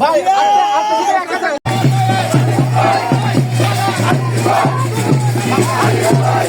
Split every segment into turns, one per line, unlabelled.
ভাই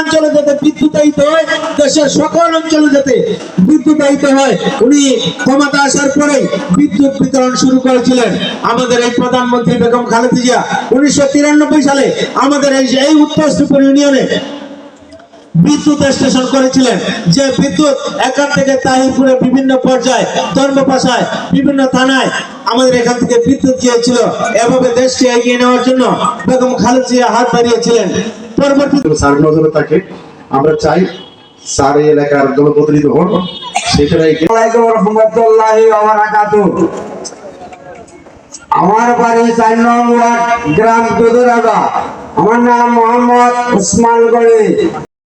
অঞ্চলে যাতে বিদ্যুতায়িত হয়, দেশের সকল অঞ্চলে যাতে বিদ্যুতায়িত হয়, উনি ক্ষমতা আসার পরে বিদ্যুৎ বিতরণ শুরু করেছিলেন। আমাদের এই প্রধানমন্ত্রী বেগম খালেদা জিয়া উনিশশো তিরানব্বই সালে আমাদের এই এই উত্তর সুপুর ইউনিয়নে বিদ্যুৎ স্টেশন করেছিলেন। যে বিদ্যুৎ এখান থেকে তাহিরপুরে বিভিন্ন পর্যায়ে, ধর্মপাশায়, বিভিন্ন থানায় আমাদের এখান থেকে বিদ্যুৎ গিয়েছিল। এভাবে দেশকে এগিয়ে নেওয়ার জন্য বেগম খালেদা হাত বাড়িয়েছিলেন। পরবর্তী
স্যার নজরে থাকে আমরা চাই স্যার এই এলাকার জনপ্রতিনিধি হন সেখানে
আমার বাড়ি চার নম্বর গ্রাম আমার নাম মোহাম্মদ উসমান গনি।